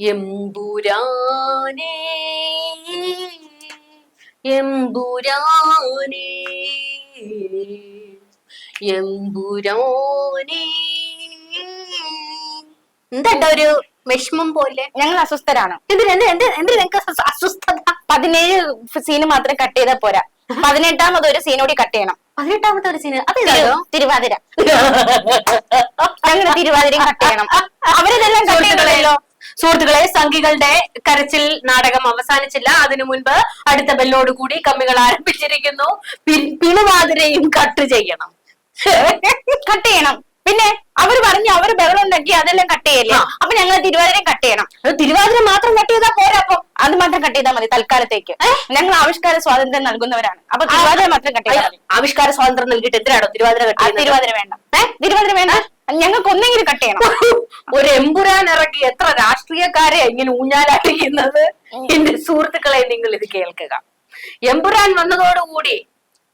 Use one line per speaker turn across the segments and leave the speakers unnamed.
എമ്പുരാനേ എമ്പുരാനെ എമ്പുരാനെ. എന്താ ഒരു വിഷമം പോലെ?
ഞങ്ങൾ അസ്വസ്ഥരാണ്.
എന്തിന് എന്ത് എന്ത് എന്തിന് നിങ്ങൾക്ക് അസ്വ- അസ്വസ്ഥത?
പതിനേഴ് സീന് മാത്രം കട്ട് ചെയ്താൽ പോരാ. പതിനെട്ടാമത് ഒരു സീനോടി കൂടി കട്ട് ചെയ്യണം.
പതിനെട്ടാമത്തെ ഒരു സീന് അത്
തിരു- തിരുവാതിര. ഞങ്ങളുടെ തിരുവാതിരയും കട്ട് ചെയ്യണം. അവരിതെല്ലാം കട്ട് ചെയ്തല്ലോ
സുഹൃത്തുക്കളെ സംഘികളുടെ കരച്ചിൽ നാടകം അവസാനിച്ചില്ല. അതിനു മുൻപ് അടുത്ത ബെല്ലോട് കൂടി കമ്മികൾ ആരംഭിച്ചിരിക്കുന്നു. പിണുവാതിരയും കട്ട് ചെയ്യണം.
കട്ട് ചെയ്യണം. പിന്നെ അവർ പറഞ്ഞു അവർ ബഹളം ഉണ്ടാക്കി അതെല്ലാം കട്ട് ചെയ്യല്ലേ. അപ്പൊ ഞങ്ങൾ തിരുവാതിരയും കട്ട് ചെയ്യണം.
തിരുവാതിര മാത്രം കട്ട് ചെയ്താൽ പോരാ അപ്പൊ.
അത് മാത്രം കട്ട് ചെയ്താൽ മതി തൽക്കാലത്തേക്ക്. ഞങ്ങൾ ആവിഷ്കാര സ്വാതന്ത്ര്യം നൽകുന്നവരാണ്. അപ്പൊ തിരുവാതിര മാത്രം കട്ട് ചെയ്താൽ മതി.
ആവിഷ്കാര സ്വാതന്ത്ര്യം നൽകിയിട്ട് എന്തിനാണോ തിരുവാതിര
തിരുവാതിര വേണ്ട. തിരുവാതിര വേണ്ട. ഞങ്ങൾക്ക് ഒന്നെങ്കിലും കട്ട് ചെയ്യണം.
ഒരു എമ്പുരാൻ ഇറക്കി എത്ര രാഷ്ട്രീയക്കാരെ ഇങ്ങനെ ഊഞ്ഞാലടിക്കുന്നത്? എന്റെ സുഹൃത്തുക്കളെ നിങ്ങൾ ഇത് കേൾക്കുക. എമ്പുരാൻ വന്നതോടുകൂടി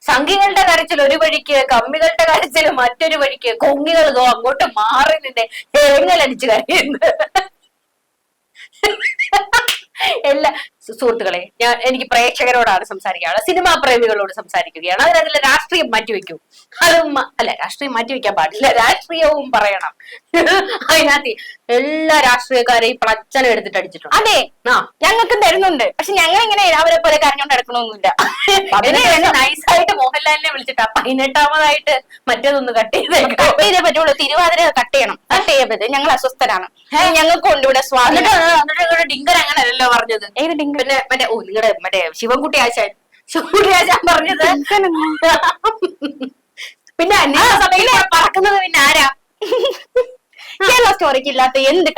സംഘികളുടെ കരച്ചിൽ ഒരു വഴിക്ക് കമ്മികളുടെ കരച്ചിൽ മറ്റൊരു വഴിക്ക് കൊങ്ങികൾ അങ്ങോട്ട് മാറി നിന്നെ തേങ്ങലടിച്ച് കരയുന്നു. എല്ലാ സുഹൃത്തുക്കളെ ഞാൻ എനിക്ക് പ്രേക്ഷകരോടാണ് സംസാരിക്കുകയാണ് സിനിമാ പ്രേമികളോട് സംസാരിക്കുകയാണ്. അതിനകത്തിലെ രാഷ്ട്രീയം മാറ്റിവെക്കൂ അത് അല്ല രാഷ്ട്രീയം മാറ്റിവെക്കാൻ പാടില്ല. രാഷ്ട്രീയവും പറയണം. അതിനകത്ത് എല്ലാ രാഷ്ട്രീയക്കാരെയും പ്രച്ചന എടുത്തിട്ട് അടിച്ചിട്ടുണ്ട്.
അതെ.
ആ.
ഞങ്ങൾക്ക് തരുന്നുണ്ട്. പക്ഷെ ഞങ്ങൾ ഇങ്ങനെ അവരെ പോലെ കരഞ്ഞോണ്ട്
എടുക്കണമൊന്നുമില്ല നൈസായിട്ട് മോഹൻലാലിനെ വിളിച്ചിട്ട് പതിനെട്ടാമതായിട്ട് മറ്റേതൊന്ന് കട്ട് ചെയ്തേക്കാം.
പറ്റുള്ളൂ. തിരുവാതിര കട്ട് ചെയ്യണം. കട്ട് ചെയ്യരുത്. ഞങ്ങൾ അസ്വസ്ഥരാണ്. ഞങ്ങൾക്ക്
കൊണ്ടിവിടെ
സ്വാതന്ത്ര്യം.
ഡിങ്കർ അങ്ങനല്ലോ പറഞ്ഞത്?
ഏത് ഡിങ്കർ?
പിന്നെ മറ്റേ ഓ നിങ്ങളുടെ മറ്റേ ശിവൻകുട്ടി ആശാൻ. ശിവൻകുട്ടി ആശാൻ പറഞ്ഞത്? പിന്നെ അന്വേഷണ സമയത്ത് പറക്കുന്നത് പിന്നെ ആരാ?
കേരള സ്റ്റോറിക്ക് ഇല്ലാത്ത എന്ത്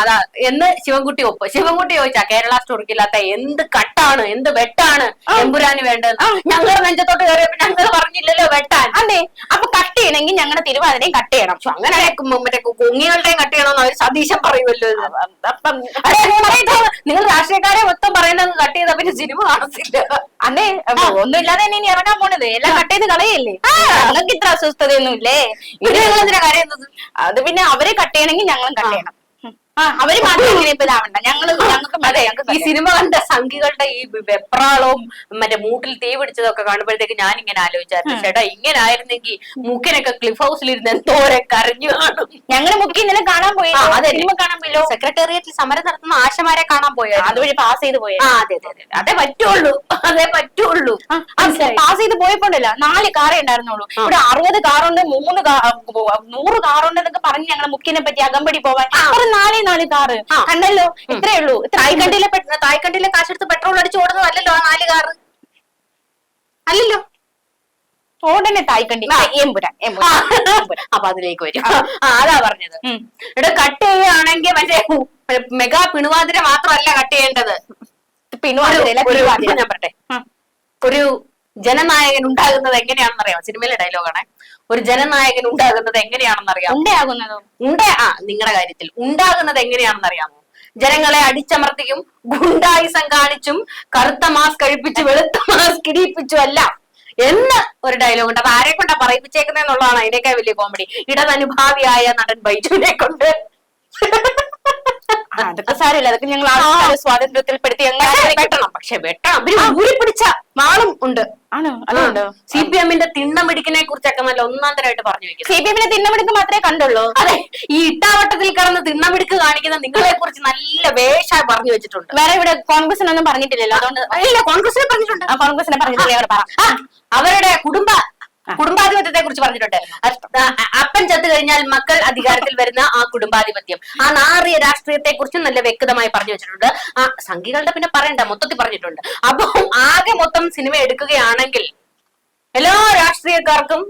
അതാ എന്ന് ശിവൻകുട്ടി ഒപ്പ് ശിവൻകുട്ടി ചോദിച്ചാ കേരള സ്റ്റോറിക്കില്ലാത്ത എന്ത് കട്ടാണ്? എന്ത് വെട്ടാണ്? എമ്പുരാന് വേണ്ടത്. ഞങ്ങൾ നെഞ്ചത്തോട്ട് കയറിയപ്പോ ഞങ്ങൾ പറഞ്ഞില്ലല്ലോ വെട്ടാൻ.
അതെ. അപ്പൊ കട്ട് ചെയ്യണമെങ്കിൽ ഞങ്ങളുടെ തിരുവാതിരയും കട്ട് ചെയ്യണം.
പക്ഷെ അങ്ങനെ മറ്റേ കുങ്ങികളുടെയും കട്ട് ചെയ്യണമെന്ന് അവർ സതീശൻ പറയുമല്ലോ.
അപ്പം
നിങ്ങൾ രാഷ്ട്രീയക്കാരെ മൊത്തം പറയുന്നത് കട്ട് ചെയ്ത പിന്നെ സിനിമ കാണത്തില്ല.
അതെ ഒന്നുമില്ലാതെ തന്നെ ഇനി ഇറങ്ങാൻ പോണത്. എല്ലാം കട്ട് ചെയ്ത് കളയല്ലേ? നിങ്ങൾക്ക് ഇത്ര അസ്വസ്ഥതയൊന്നും ഇല്ലേ
ഇവർ നിങ്ങൾ എന്തിനാ കരയുന്നത്
അത് പിന്നെ അവരെ കട്ട് ചെയ്യണമെങ്കിൽ ഞങ്ങളും കട്ട് ചെയ്യണം. അവർ മാത്രം ഇങ്ങനെ ഞങ്ങൾ ഞങ്ങൾക്ക്
ഈ സിനിമ കണ്ട സംഘികളുടെ ഈ വെപ്രാളവും മറ്റേ മൂട്ടിൽ തീ പിടിച്ചതൊക്കെ കാണുമ്പോഴത്തേക്ക് ഞാൻ ഇങ്ങനെ ആലോചിച്ചായിരുന്നു ചേട്ടാ ഇങ്ങനെ ആയിരുന്നെങ്കിൽ മുക്കിനൊക്കെ ക്ലിഫ് ഹൗസിൽ ഇരുന്ന് എന്തോരെ കരഞ്ഞു കാണും.
ഞങ്ങൾ മുക്കി ഇന്നലെ കാണാൻ പോയി. സിനിമ കാണാൻ പോയല്ലോ.
സെക്രട്ടേറിയറ്റിൽ സമരം നടത്തുന്ന ആശമാരെ കാണാൻ പോയോ
അതുവഴി പാസ് ചെയ്ത്
പോയോ. അതെ അതെ അതെ. പറ്റുള്ളൂ. അതേ പറ്റുള്ളൂ.
പാസ് ചെയ്ത് പോയപ്പോണ്ടല്ല. നാല് കാറേ ഉണ്ടായിരുന്നുള്ളൂ. ഇവിടെ അറുപത് കാറുണ്ട് മൂന്ന് നൂറ് കാറുണ്ട് എന്നൊക്കെ പറഞ്ഞ് ഞങ്ങളെ മുക്കിനെ പറ്റി അകമ്പടി പോവാൻ. ഒരു നാലേ നാല് കാറ്. കണ്ടല്ലോ? ഇത്രേ ഉള്ളൂ.
തായ്ക്കണ്ടിയിലെ തായ്ക്കണ്ടിയിലെ കാശെടുത്ത് പെട്രോൾ അടിച്ച് ഓടുന്നതല്ലല്ലോ ആ നാല് കാറ്. അല്ലല്ലോ?
ഓടനെ തായ്ക്കണ്ടി. എമ്പുരാൻ
അപ്പൊ അതിലേക്ക് വരും. അതാ പറഞ്ഞത്. ഇവിടെ കട്ട് ചെയ്യുകയാണെങ്കിൽ മറ്റേ മെഗാ പിണുവാതിര മാത്രമല്ല കട്ട് ചെയ്യേണ്ടത്.
പിണുവാതിര.
ഞാൻ പറട്ടെ ഒരു ജനനായകൻ ഉണ്ടാകുന്നത് എങ്ങനെയാണെന്നറിയാം? സിനിമയിലെ ഡയലോഗാണ് ഒരു ജനനായകൻ ഉണ്ടാകുന്നത് എങ്ങനെയാണെന്ന് അറിയാമോ?
ഉണ്ടാകുന്നതോ.
ഉണ്ട ആ നിങ്ങളുടെ കാര്യത്തിൽ. ഉണ്ടാകുന്നത് എങ്ങനെയാണെന്ന് അറിയാമോ? ജനങ്ങളെ അടിച്ചമർത്തിയും ഗുണ്ടായുസം കാണിച്ചും കറുത്ത മാസ്ക് കഴിപ്പിച്ച് വെളുത്ത മാസ്ക് ഇടിയിപ്പിച്ചും അല്ല എന്ന് ഒരു ഡയലോഗ് ഉണ്ട്. അത് ആരെ കൊണ്ടാ പറയിപ്പിച്ചേക്കുന്നതെന്നുള്ളതാണ് അതിനേക്കാൾ വലിയ കോമഡി ഇടതനുഭാവിയായ നടൻ ബൈജുവിനെ കൊണ്ട്.
അതൊക്കെ സാരമില്ല. അതൊക്കെ ഞങ്ങൾ ആൾക്കാരെ സ്വാതന്ത്ര്യത്തിൽപ്പെടുത്തി
പക്ഷെ
അങ്ങനെ
വെട്ടണം. പക്ഷെ വെട്ടണം. പിടിച്ച ഊരിപ്പിടിച്ച നാളും ഉണ്ട്.
ആണോ?
സി പി എമ്മിന്റെ തിണ്ണമിടിക്കിനെ കുറിച്ചൊക്കെ നല്ല ഒന്നാം തരമായിട്ട് പറഞ്ഞു വെക്കും
സി പി എമ്മിനെ പിടിക്ക് മാത്രമേ കണ്ടുള്ളൂ.
അതെ. ഈ ഇട്ടാവട്ടത്തിൽ കിടന്ന് തിണ്ണമിടുക്ക് കാണിക്കുന്ന നിങ്ങളെ കുറിച്ച് നല്ല വേഷ പറഞ്ഞു വെച്ചിട്ടുണ്ട്.
വേറെ ഇവിടെ കോൺഗ്രസിനൊന്നും പറഞ്ഞിട്ടില്ലല്ലോ. അതുകൊണ്ട്
ഇല്ല കോൺഗ്രസിനെ പറഞ്ഞിട്ടുണ്ട്.
കോൺഗ്രസിനെ പറഞ്ഞിട്ടില്ല.
അവരുടെ കുടുംബ കുടുംബാധിപത്യത്തെ കുറിച്ച് പറഞ്ഞിട്ടുണ്ട്. അപ്പൻ ചത്തു കഴിഞ്ഞാൽ മക്കൾ അധികാരത്തിൽ വരുന്ന ആ കുടുംബാധിപത്യം. ആ നാറിയ രാഷ്ട്രീയത്തെ കുറിച്ചും നല്ല വ്യക്തമായി പറഞ്ഞു വെച്ചിട്ടുണ്ട്. ആ സംഘികളുടെ പിന്നെ പറയണ്ട മൊത്തത്തിൽ പറഞ്ഞിട്ടുണ്ട്. അപ്പൊ ആകെ മൊത്തം സിനിമ എടുക്കുകയാണെങ്കിൽ എല്ലാ രാഷ്ട്രീയക്കാർക്കും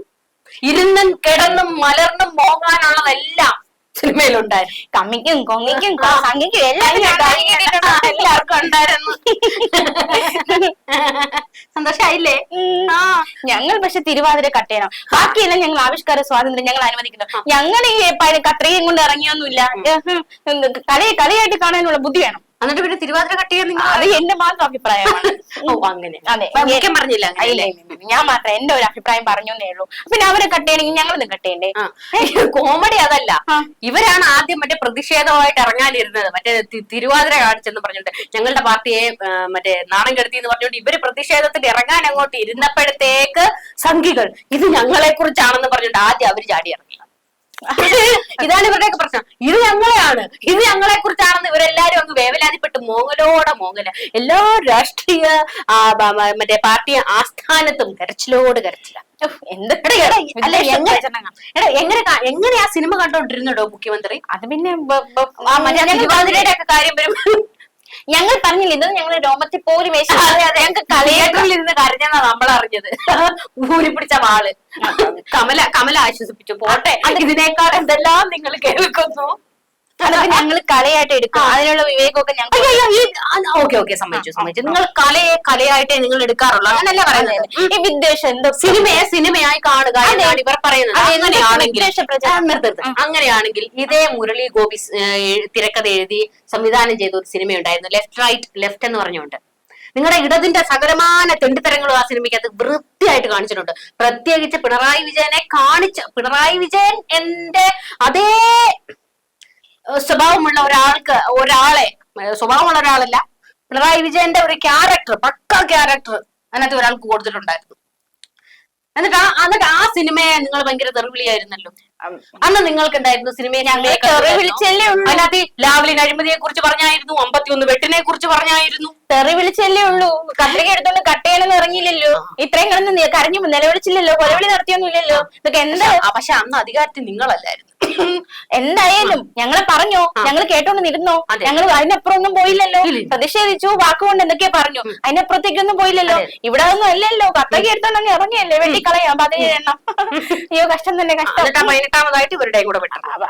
ഇരുന്നും കിടന്നും മലർന്നും പോകാനുള്ളതെല്ലാം സിനിമയിലുണ്ടായി
കമ്മിക്കും കൊങ്ങിക്കും
ആ. എല്ലാവരും എല്ലാവർക്കും ഉണ്ടായിരുന്നു. സന്തോഷായില്ലേ?
ഞങ്ങൾ പക്ഷെ തിരുവാതിര കട്ട് ചെയ്യണം. ബാക്കിയെല്ലാം ഞങ്ങൾ ആവിഷ്കാര സ്വാതന്ത്ര്യം ഞങ്ങൾ അനുവദിക്കുന്നു. ഞങ്ങൾ ഈ കത്രികയും കൊണ്ട് ഇറങ്ങിയൊന്നുമില്ല. കളി കളിയായിട്ട് കാണാനുള്ള ബുദ്ധി വേണം.
എന്നിട്ട് പിന്നെ തിരുവാതിര കട്ട് ചെയ്യാൻ നിങ്ങൾ
അത് എന്റെ മാത്രം അഭിപ്രായമാണ്.
ഓ അങ്ങനെ.
അതെ
പറഞ്ഞില്ല.
ഞാൻ മാത്രം എന്റെ ഒരു അഭിപ്രായം പറഞ്ഞു എന്നേ ഉള്ളൂ. പിന്നെ അവരെ കട്ട് ചെയ്യണമെങ്കിൽ ഞങ്ങളൊന്നും കട്ട് ചെയ്യണ്ടേ?
കോമഡി അതല്ല. ഇവരാണ് ആദ്യം മറ്റേ പ്രതിഷേധമായിട്ട് ഇറങ്ങാനിരുന്നത്. മറ്റേ തിരുവാതിര കാണിച്ചെന്ന് പറഞ്ഞിട്ട് ഞങ്ങളുടെ പാർട്ടിയെ മറ്റേ നാണം കെടുത്തി എന്ന് പറഞ്ഞുകൊണ്ട് ഇവർ പ്രതിഷേധത്തിൽ ഇറങ്ങാൻ അങ്ങോട്ട് ഇരുന്നപ്പോഴത്തേക്ക് സംഘികൾ ഇത് ഞങ്ങളെ കുറിച്ചാണെന്ന് പറഞ്ഞിട്ട് ആദ്യം അവർ ചാടി ഇതാണ് ഇവരുടെയൊക്കെ പ്രശ്നം. ഇത് ഞങ്ങളെയാണ്. ഇത് ഞങ്ങളെ കുറിച്ചാണെന്ന് ഇവരെല്ലാരും അങ്ങ് വേവലാതിപ്പെട്ട് മോങ്ങലോടെ മോങ്ങല. എല്ലാ രാഷ്ട്രീയ മറ്റേ പാർട്ടി ആസ്ഥാനത്തും കരച്ചിലോട് കരച്ചില.
ഉഫ്, എന്ത്
എടാ, എടാ, അല്ല, എങ്ങനെ- എങ്ങനെ ആ സിനിമ കണ്ടോണ്ടിരുന്നോ മുഖ്യമന്ത്രി?
അത് പിന്നെ
കാര്യം വരുമ്പോൾ
ഞങ്ങൾ പറഞ്ഞില്ല ഇന്ന് ഞങ്ങൾ രോമത്തിൽ പോലും ഞങ്ങൾക്ക്
ഇരുന്ന് കരഞ്ഞെന്നാ നമ്മൾ അറിഞ്ഞത് ഊരി പിടിച്ച വാൾ കമല കമല ആശ്വസിപ്പിച്ചു. പോട്ടെ. ഇതിനേക്കാൾ എന്തെല്ലാം നിങ്ങൾ കേൾക്കുന്നു?
അതൊക്കെ ഞങ്ങൾ കലയായിട്ട് എടുക്കും. അതിനുള്ള വിവേകമൊക്കെ ഞങ്ങൾ
ഓക്കെ ഓക്കെ സമ്മതിച്ചു സമ്മതിച്ചു. നിങ്ങൾ കലയെ കലയായിട്ടേ നിങ്ങൾ എടുക്കാറുള്ളൂ. അങ്ങനല്ല പറയുന്നത്?
ഈ വിദ്വേഷം എന്തോ
സിനിമയെ സിനിമയായി കാണുക എന്നാണ് ഇവർ പറയുന്നത്. അങ്ങനെയാണെങ്കിൽ ഇതേ മുരളി ഗോപി തിരക്കഥ എഴുതി സംവിധാനം ചെയ്ത ഒരു സിനിമ ഉണ്ടായിരുന്നു ലെഫ്റ്റ് റൈറ്റ് ലെഫ്റ്റ് എന്ന് പറഞ്ഞുകൊണ്ട്. നിങ്ങളുടെ ഇടതിന്റെ സകലമാന തെണ്ടിത്തരങ്ങളും ആ സിനിമയ്ക്കകത്ത് വൃത്തിയായിട്ട് കാണിച്ചിട്ടുണ്ട്. പ്രത്യേകിച്ച് പിണറായി വിജയനെ കാണിച്ച പിണറായി വിജയൻ എന്റെ അതേ സ്വഭാവമുള്ള ഒരാൾക്ക് ഒരാളെ സ്വഭാവമുള്ള ഒരാളല്ല. പിണറായി വിജയന്റെ ഒരു ക്യാരക്ടർ പക്ക ക്യാരക്ടർ അതിനകത്ത് ഒരാൾക്ക് കൊടുത്തിട്ടുണ്ടായിരുന്നു എന്നിട്ട് ആ എന്നിട്ട് ആ സിനിമയെ നിങ്ങൾ ഭയങ്കര തെറിവിളിയായിരുന്നല്ലോ. അന്ന് നിങ്ങൾക്ക് എന്തായിരുന്നു സിനിമയെ. അതിനകത്ത് ലാവ്ലിൻ അഴിമതിയെ കുറിച്ച് പറഞ്ഞായിരുന്നു അമ്പത്തിയൊന്ന് വെട്ടിനെ കുറിച്ച് പറഞ്ഞായിരുന്നു.
തെറി വിളിച്ചല്ലേ ഉള്ളൂ. കത്രിക എടുത്തോണ്ട് കട്ട് ചെയ്യണമെന്ന് ഇറങ്ങിയില്ലല്ലോ. ഇത്രയും കിടന്ന് കരഞ്ഞു നിലവിളിച്ചില്ലല്ലോ. കൊലവിളി നടത്തിയൊന്നുമില്ലല്ലോ. ഇതൊക്കെ എന്താ?
പക്ഷെ അന്ന് അധികാരത്തിൽ നിങ്ങളല്ലായിരുന്നു.
എന്തായാലും ഞങ്ങളെ പറഞ്ഞോ? ഞങ്ങൾ കേട്ടോണ്ട്
നിരുന്നോ.
ഞങ്ങൾ അതിനപ്പുറം ഒന്നും പോയില്ലല്ലോ. പ്രതിഷേധിച്ചു വാക്കുകൊണ്ട് എന്തൊക്കെയാ പറഞ്ഞു. അതിനപ്പുറത്തേക്കൊന്നും പോയില്ലല്ലോ. ഇവിടെ ഒന്നും അല്ലല്ലോ. കത്തൊക്കെ എടുത്തോണ്ട് ഇറങ്ങിയല്ലേ? വെട്ടിക്കളയാം. പതിനേഴെണ്ണം. അയ്യോ കഷ്ടം തന്നെ കഷ്ടം.
പതിനെട്ടാമതായിട്ട് ഇവരുടെയും കൂടെ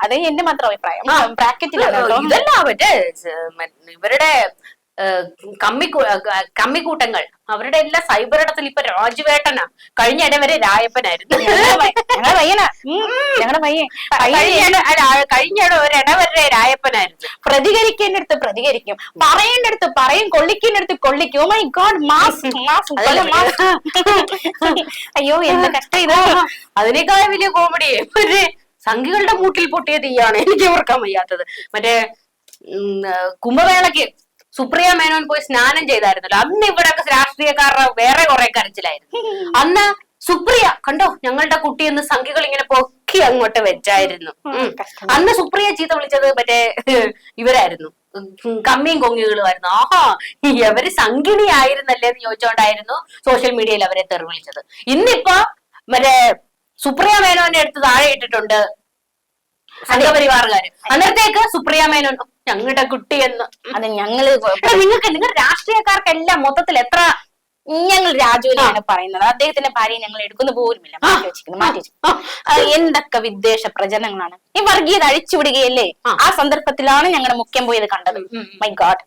അത് എന്റെ മാത്രം അഭിപ്രായം. ബ്രാക്കറ്റിലാണ്.
ഇതല്ല ഇവരുടെ ഏഹ്, കമ്മിക്കൂട്ടങ്ങൾ. അവരുടെ എല്ലാ സൈബർ ഇടത്തിൽ ഇപ്പൊ രാജുവേട്ടനാ. കഴിഞ്ഞ ഇടം വരെ രായപ്പനായിരുന്നു. കഴിഞ്ഞ
ഇടം
ഇട- അല്ല, കഴിഞ്ഞ ഇട ഒരു ഇടം വരെ രായപ്പനായിരുന്നു.
പ്രതികരിക്കേണ്ടടുത്ത് പ്രതികരിക്കും. പറയേണ്ടടുത്ത് പറയും. കൊള്ളിക്കേണ്ടടുത്ത് കൊള്ളിക്കും. Oh my God mass mass അയ്യോ എന്താ കഷ്ടം ഇത്.
അതിനേക്കാൾ വലിയ കോമഡി ഒരു സംഘികളുടെ മൂട്ടിൽ പൊട്ടിയ തീയാണ് എനിക്ക് ഓർക്കാൻ വയ്യാത്തത്. മറ്റേ കുംഭമേളയ്ക്ക് സുപ്രിയ മേനോൻ പോയി സ്നാനം ചെയ്തായിരുന്നല്ലോ. അന്ന് ഇവിടൊക്കെ രാഷ്ട്രീയക്കാരുടെ വേറെ കുറെ കരച്ചിലായിരുന്നു. അന്ന് സുപ്രിയ കണ്ടോ? ഞങ്ങളുടെ കുട്ടി എന്ന് സംഖ്യകൾ ഇങ്ങനെ പൊക്കി അങ്ങോട്ട് വെച്ചായിരുന്നു. അന്ന് സുപ്രിയ ചീത്ത വിളിച്ചത് മറ്റേ ഇവരായിരുന്നു. കമ്മിയും കൊങ്ങികളുമായിരുന്നു. ആഹാ ഇവർ സംഘിണി ആയിരുന്നല്ലേ എന്ന് ചോദിച്ചോണ്ടായിരുന്നു സോഷ്യൽ മീഡിയയിൽ അവരെ തെറി വിളിച്ചത്. ഇന്നിപ്പോ മറ്റേ സുപ്രിയ മേനോന്റെ അടുത്ത് താഴെ ഇട്ടിട്ടുണ്ട് സംഘപരിവാറുകാര്. അന്നേരത്തേക്ക് സുപ്രിയ മേനോൻ "ഓ, ഞങ്ങളുടെ കുട്ടി എന്ന്.
അത്
ഞങ്ങൾ നിങ്ങൾക്ക് നിങ്ങൾ രാഷ്ട്രീയക്കാർക്കെല്ലാം മൊത്തത്തിൽ എത്ര
ഞങ്ങൾ രാജുവിനെയാണ് പറയുന്നത്. അദ്ദേഹത്തിന്റെ ഭാര്യയെ ഞങ്ങൾ എടുക്കുന്ന പോലുമില്ല. മാറ്റി വെച്ചിരിക്കുന്നു മാറ്റി. എന്തൊക്കെ വിദ്വേഷ പ്രചരണങ്ങളാണ്. ഈ വർഗീയത അഴിച്ചുവിടുകയല്ലേ
ആ.
സന്ദർഭത്തിലാണ് ഞങ്ങളുടെ മുഖ്യം പോയത് കണ്ടത്. മൈ ഗാഡ്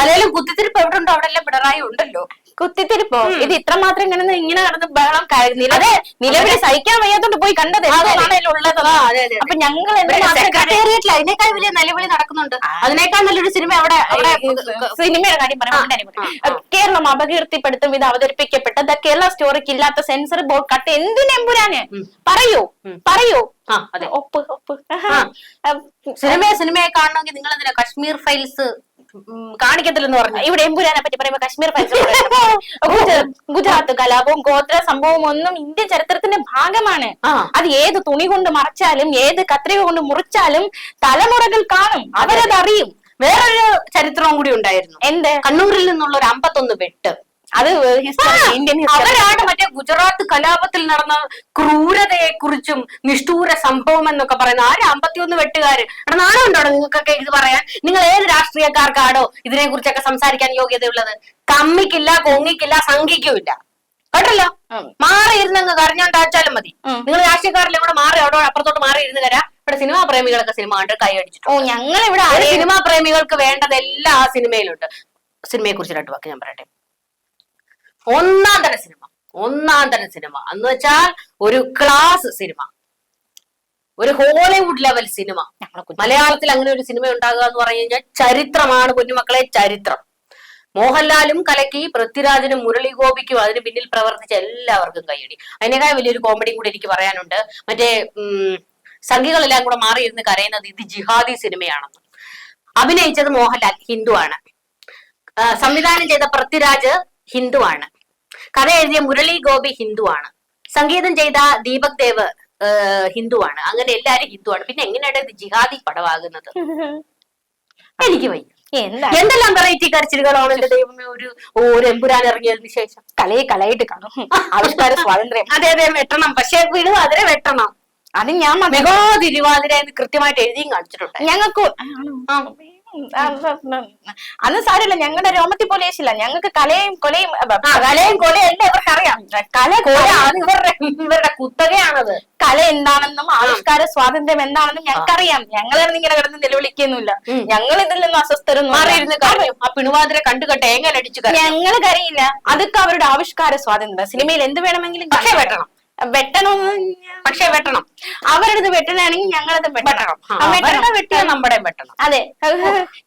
അതായത് കുത്തിത്തിരിപ്പ് എവിടെ ഉണ്ടോ അവിടെ എല്ലാം പിണറായി ഉണ്ടല്ലോ.
കുത്തിത്തിരിപ്പോ. ഇത് ഇത്ര മാത്രം കിടന്ന് ഇങ്ങനെ നടന്ന് ബഹളം ക- അതെ. നിലവിലെ സഹിക്കാൻ വയ്യാത്തോണ്ട് പോയി കണ്ടത്. അപ്പൊ ഞങ്ങൾ
സെക്രട്ടേറിയറ്റിൽ അതിനേക്കാൾ വലിയ നിലവിളി നടക്കുന്നുണ്ട്. അതിനേക്കാൾ നല്ലൊരു സിനിമ അവിടെ
സിനിമയുടെ കാര്യം പറയാം കേരളം അപകീർത്തിപ്പെടുത്തും ഇത് അവതരിപ്പിക്കപ്പെട്ട ദ കേരള സ്റ്റോറിക്ക് ഇല്ലാത്ത സെൻസർ ബോർഡ് കട്ട് എന്തിനെമ്പുരാന് പറയൂ പറയൂ.
അതെ.
ഒപ്പ് ഒപ്പ്.
സിനിമയെ സിനിമയെ കാണണമെങ്കിൽ നിങ്ങൾ എന്തിനാ കശ്മീർ ഫയൽസ് കാണിക്കത്തില്ലെന്ന് പറഞ്ഞു.
ഇവിടെ എംപുരാനെ പറ്റി പറയുമ്പോ കശ്മീർ. ഗുജറാത്ത് കലാപവും ഗോത്ര സംഭവവും ഒന്നും ഇന്ത്യൻ ചരിത്രത്തിന്റെ ഭാഗമാണ്.
ആ.
അത് ഏത് തുണി കൊണ്ട് മറച്ചാലും ഏത് കത്രിക കൊണ്ട് മുറിച്ചാലും തലമുറകൾ കാണും. അവരത് അറിയും
വേറൊരു ചരിത്രവും കൂടി ഉണ്ടായിരുന്നു.
എന്ത്?
കണ്ണൂരിൽ നിന്നുള്ള ഒരു അമ്പത്തൊന്ന് വെട്ട്.
അത് ഇന്ത്യൻ
അവരാണ് മറ്റേ ഗുജറാത്ത് കലാപത്തിൽ നടന്ന ക്രൂരതയെ കുറിച്ചും നിഷ്ഠൂര സംഭവം എന്നൊക്കെ പറയുന്ന ആര്? അമ്പത്തിയൊന്ന് വെട്ടുകാര്. അവിടെ നാണമുണ്ടോ നിങ്ങൾക്കൊക്കെ ഇത് പറയാൻ? നിങ്ങൾ ഏത് രാഷ്ട്രീയക്കാർക്കാണോ ഇതിനെ കുറിച്ചൊക്കെ സംസാരിക്കാൻ യോഗ്യതയുള്ളത്? കമ്മിക്കില്ല കൊങ്ങിക്കില്ല സംഘിക്കും ഇല്ല കേട്ടല്ലോ. മാറി ഇരുന്നങ്ങ് കരഞ്ഞോണ്ടാച്ചാലും മതി. നിങ്ങൾ രാഷ്ട്രീയക്കാരെല്ലാം കൂടെ മാറി അവിടെ അപ്പുറത്തോട്ട് മാറി ഇരുന്ന് തരാം ഇവിടെ സിനിമാ പ്രേമികളൊക്കെ സിനിമ കണ്ട് കൈ അടിച്ചിട്ടു
ഓ ഞങ്ങൾ ഇവിടെ
സിനിമാ പ്രേമികൾക്ക് വേണ്ടതെല്ലാം ആ സിനിമയിലുണ്ട്. സിനിമയെ കുറിച്ച് രണ്ടു വാക്ക് ഞാൻ പറയട്ടെ. ഒന്നാം തരം സിനിമ ഒന്നാം തരം സിനിമ. എന്ന് വെച്ചാൽ ഒരു ക്ലാസ് സിനിമ. ഒരു ഹോളിവുഡ് ലെവൽ സിനിമ. മലയാളത്തിൽ അങ്ങനെ ഒരു സിനിമ ഉണ്ടാകുക എന്ന് പറഞ്ഞു കഴിഞ്ഞാൽ ചരിത്രമാണ് കുഞ്ഞുമക്കളെ ചരിത്രം. മോഹൻലാലും കലക്കി പൃഥ്വിരാജിനും മുരളി ഗോപിക്കും അതിന് പിന്നിൽ പ്രവർത്തിച്ച എല്ലാവർക്കും കൈയടി അതിനേക്കാൾ വലിയൊരു കോമഡിയും കൂടി എനിക്ക് പറയാനുണ്ട്. മറ്റേ ഉം, സംഘികളെല്ലാം കൂടെ മാറിയിരുന്ന് കരയുന്നത് ഇത് ജിഹാദി സിനിമയാണെന്ന്. അഭിനയിച്ചത് മോഹൻലാൽ ഹിന്ദുവാണ്. ആണ് സംവിധാനം ചെയ്ത പൃഥ്വിരാജ് ഹിന്ദുവാണ്. കഥ എഴുതിയ മുരളി ഗോപി ഹിന്ദുവാണ്. സംഗീതം ചെയ്ത ദീപക് ദേവ് ഹിന്ദുവാണ്. അങ്ങനെ എല്ലാരും ഹിന്ദുവാണ്. പിന്നെ എങ്ങനെയാണ് ഇത് ജിഹാദി പടമാകുന്നത്? എനിക്ക് വയ്യ. എന്തെല്ലാം വെറൈറ്റി കരച്ചിലുകളാണ് എന്റെ ദൈവമേ ഒരു ഒരു എമ്പുരാൻ ഇറങ്ങിയതിന് ശേഷം?
കലയെ കലയിട്ട് കാണും. ആവിഷ്കാര സ്വാതന്ത്ര്യം.
അതെ അതെ വെട്ടണം. പക്ഷെ വിടും അതിനെ വെട്ടണം.
അത് ഞാൻ.
മെഗാ തിരുവാതിര എന്ന് കൃത്യമായിട്ട് എഴുതിയും കാണിച്ചിട്ടുണ്ട്.
ഞങ്ങൾക്ക്. അന്ന് സാരമില്ല. ഞങ്ങളുടെ രോമത്തി പോലെ ഏശില്ല. ഞങ്ങൾക്ക് കലയും കൊലയും
കലയും കൊലയും എല്ലാം ഇവർക്ക് അറിയാം
കല
കൊല അത് ഇവരുടെ ഇവരുടെ കുത്തകയാണത്.
കല എന്താണെന്നും ആവിഷ്കാര സ്വാതന്ത്ര്യം എന്താണെന്നും ഞങ്ങൾക്കറിയാം. ഞങ്ങളാണ് ഇങ്ങനെ കിടന്ന് നിലവിളിക്കുന്നില്ല. ഞങ്ങൾ ഇതിൽ നിന്നും അസ്വസ്ഥരൊന്നും
മാറിയിരുന്ന് കരയും ആ പിണുവാതിരെ കണ്ടു കെട്ട് എങ്ങനെ അടിച്ചു
ഞങ്ങൾ കരയില്ല. അതൊക്കെ അവരുടെ ആവിഷ്കാര സ്വാതന്ത്ര്യം. സിനിമയിൽ എന്ത് വേണമെങ്കിലും
പക്ഷേ
കാണിക്കാം.
വെട്ടണം. പക്ഷെ വെട്ടണം.
അവരടുത്ത് വെട്ടണാണെങ്കിൽ ഞങ്ങളത് വെട്ടണം.
വെട്ടണം. വെട്ടിയാൽ നമ്മുടെ വെട്ടണം.
അതെ.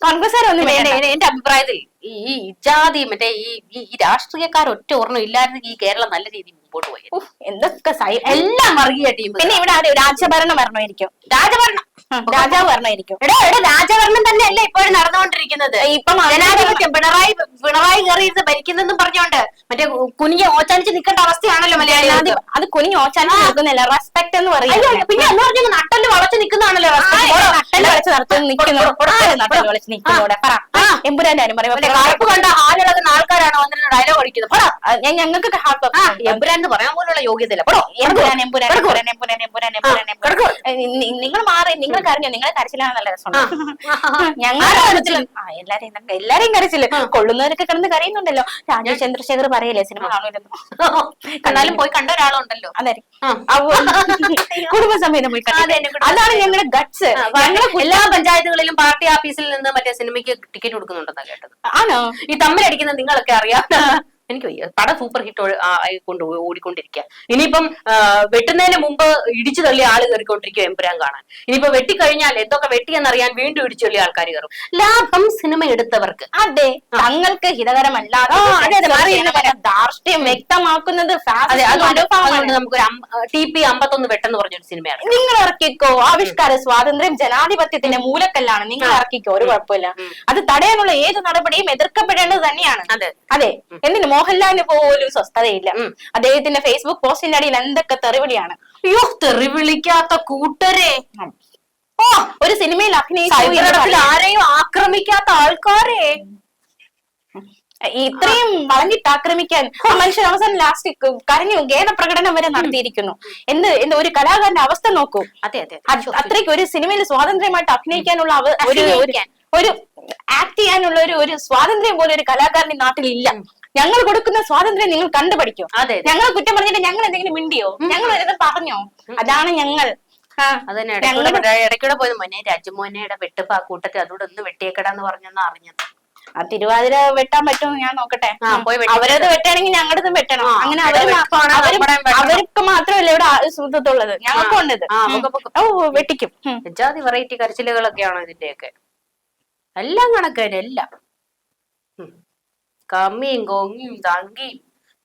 കോൺഗ്രസ് ഒന്നും
പിന്നെ
വേണ്ട.
എന്റെ അഭിപ്രായത്തിൽ ഈ ജാതി മറ്റേ ഈ ഈ- രാഷ്ട്രീയക്കാർ ഒറ്റ ഓർമ്മ ഇല്ലായിരുന്നെങ്കിൽ ഈ കേരളം നല്ല രീതിയിൽ മുമ്പോട്ട് പോയി.
ഉഫ്, എന്തൊക്കെ സൈ
എല്ലാം വർഗീയ ടീം
പിന്നെ ഇവിടെ ആര്? രാജഭരണം വരണമായിരിക്കും
രാജഭരണം.
രാജാവ് വരണമായിരിക്കും
എടാ എടാ രാജഭരണം തന്നെയല്ലേ ഇപ്പോഴും നടന്നുകൊണ്ടിരിക്കുന്നത്?
ഇപ്പം
ജനാധിപത്യം പിണറായി പിണറായി കയറി ഇരുന്ന് ഭരിക്കുന്നെന്നും പറഞ്ഞോണ്ട് മറ്റേ കുനിഞ്ഞ് ഓച്ചാനിച്ച് നിൽക്കേണ്ട അവസ്ഥയാണല്ലോ മലയാളി
അത് കുനി ഓച്ചാൻ നിൽക്കുന്നില്ല. റെസ്പെക്ട് എന്ന്
അയ്യോ
പറയുന്നത്
പിന്നെ എന്ന് പറഞ്ഞാൽ നട്ടൽ വളച്ച് നിൽക്കുന്നതാണല്ലോ
നട്ടൽ വളച്ച് നടത്തുന്ന നിൽക്കുന്നു. നട്ടൽ വളച്ച് നിൽക്കുന്നു. പറ. എമ്പുരാന്റെ പറയുമ്പോ
കറുപ്പ് കണ്ട ആളിളകുന്ന ആൾക്കാരാണ് വന്നിട്ട് ഡയലോഗ് അടിക്കുന്നത് പടോ.
ഞാൻ ഞങ്ങൾക്ക് ഹാർട്ട്
ആ എമ്പുരാൻ എന്ന് പറയാൻ പോലുള്ള യോഗ്യതയില്ല. പടോ.
എമ്പുരാൻ എമ്പുരാൻ എമ്പുരാൻ എമ്പുരാൻ എമ്പുരാൻ എമ്പുരാൻ. നിങ്ങൾ മാറി നിങ്ങൾ കരഞ്ഞോ? നിങ്ങളെ കരച്ചിലാണ് നല്ല രസമുണ്ട് ഞങ്ങൾ
ആരാ
കരച്ചില്ല ആ എല്ലാരെയും കരച്ചില്ല കൊള്ളുന്നവരൊക്കെ കിടന്ന് കരയുന്നുണ്ടല്ലോ. രാജീവ് ചന്ദ്രശേഖർ പറയല്ലേ സിനിമ കാണുമല്ലോ
കണ്ടാലും പോയി കണ്ട ഒരാളുണ്ടല്ലോ.
കുടുംബസമേതം പോയി. അതാണ് ഞങ്ങളുടെ ഗട്സ്
എല്ലാ പഞ്ചായത്തുകളിലും പാർട്ടി ഓഫീസിൽ നിന്ന് മറ്റേ സിനിമയ്ക്ക് ടിക്കറ്റ് കൊടുക്കുന്നുണ്ടെന്നാണ് കേട്ടത്.
ആണോ?
ഈ തമ്മിലടിക്കുന്ന നിങ്ങളൊക്കെ അറിയാം. എനിക്ക് വയ്യ. പടം സൂപ്പർ ഹിറ്റ് കൊണ്ട് ഓടിക്കൊണ്ടിരിക്കുക ഇനിയിപ്പം വെട്ടുന്നതിന് മുമ്പ് ഇടിച്ചു തള്ളിയ ആൾ കയറിക്കൊണ്ടിരിക്കും എമ്പുരാൻ കാണാൻ. ഇനിയിപ്പോ വെട്ടിക്കഴിഞ്ഞാൽ എന്തൊക്കെ വെട്ടിയെന്നറിയാൻ വീണ്ടും ഇടിച്ചു തള്ളിയ ആൾക്കാർ കയറും. ലാഭം സിനിമ എടുത്തവർക്ക്.
അതെ. തങ്ങൾക്ക് ഹിതകരമല്ലാതെ ധാർഷ്ട്യം വ്യക്തമാക്കുന്നത്
നമുക്കൊരു ടി പി അമ്പത്തൊന്ന് വെട്ടെന്ന് പറഞ്ഞൊരു സിനിമയാണ്
നിങ്ങൾ ഇറക്കിക്കോ. ആവിഷ്കാര സ്വാതന്ത്ര്യം ജനാധിപത്യത്തിന്റെ മൂലക്കല്ലാണ്. നിങ്ങൾ ഇറക്കിക്കോ. ഒരു കുഴപ്പമില്ല. അത് തടയാനുള്ള ഏത് നടപടിയും എതിർക്കപ്പെടേണ്ടത് തന്നെയാണ്.
അതെ.
അതെ. എന്തിന് മോഹൻലാലിന് പോലും സ്വസ്ഥതയില്ല.
ഉം.
അദ്ദേഹത്തിന്റെ ഫേസ്ബുക്ക് പോസ്റ്റിന്റെ അടിയിൽ എന്തൊക്കെ തെറിവിളിയാണ്.
അയ്യോ തെറിവിളിക്കാത്ത കൂട്ടരെ.
ഓ ഒരു സിനിമയിൽ അഭിനയിച്ചു
ആരെയും ആക്രമിക്കാത്ത ആൾക്കാരെ.
ഇത്രയും വളഞ്ഞിട്ട് ആക്രമിക്കാൻ മനുഷ്യൻ അവസാനം ലാസ്റ്റ് കരഞ്ഞു ഖേദ പ്രകടനം വരെ നടത്തിയിരിക്കുന്നു. എന്ത് എന്ത് ഒരു കലാകാരന്റെ അവസ്ഥ നോക്കൂ.
അതെ അതെ
അത്. അത്രയ്ക്ക് ഒരു സിനിമയിൽ സ്വാതന്ത്ര്യമായിട്ട് അഭിനയിക്കാനുള്ള ഒരു ഒരു- ആക്ട് ചെയ്യാനുള്ള ഒരു ഒരു സ്വാതന്ത്ര്യം പോലും ഒരു കലാകാരന്റെ നാട്ടിൽ ഇല്ല ഞങ്ങൾ കൊടുക്കുന്ന സ്വാതന്ത്ര്യം നിങ്ങൾ കണ്ടുപഠിക്കും. ഞങ്ങൾ കുറ്റം പറഞ്ഞിട്ട് ഞങ്ങൾ എന്തെങ്കിലും മിണ്ടിയോ? ഞങ്ങൾ വരുന്നത് പറഞ്ഞോ? അതാണ് ഞങ്ങൾ.
അതന്നെ ഇടയ്ക്കൂടെ പോയത് മോനെ രാജമോനയുടെ വെട്ടിപ്പ് ആ കൂട്ടത്തിൽ അതുകൂടെ ഒന്ന് വെട്ടിയേക്കടാന്ന് പറഞ്ഞെന്ന് അറിഞ്ഞത്.
ആ തിരുവാതിര വെട്ടാൻ പറ്റുമോ? ഞാൻ നോക്കട്ടെ. അവരത് വെട്ടണെങ്കിൽ ഞങ്ങളുടെ വെട്ടണം. അങ്ങനെ. അവർക്ക് മാത്രമല്ല ഇവിടെ സുഹൃത്തുള്ളത് ഞങ്ങൾക്കും ഉണ്ട്. ഓ വെട്ടിക്കും.
ജാതി വെറൈറ്റി കരച്ചിലുകളൊക്കെയാണോ ഇതിന്റെയൊക്കെ? എല്ലാം കണക്കന്നെ എല്ലാം. കമ്മിയും കൊങ്ങിയും തങ്കിയും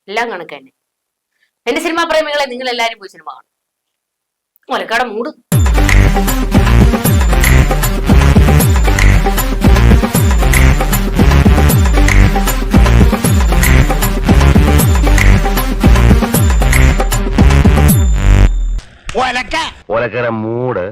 എല്ലാം കണക്ക് തന്നെ. എന്റെ സിനിമാ പ്രേമികളെ നിങ്ങൾ എല്ലാരും പോയി സിനിമ കാണും. മുലക്കാട മൂട്.
ഒലക്കര മൂട്.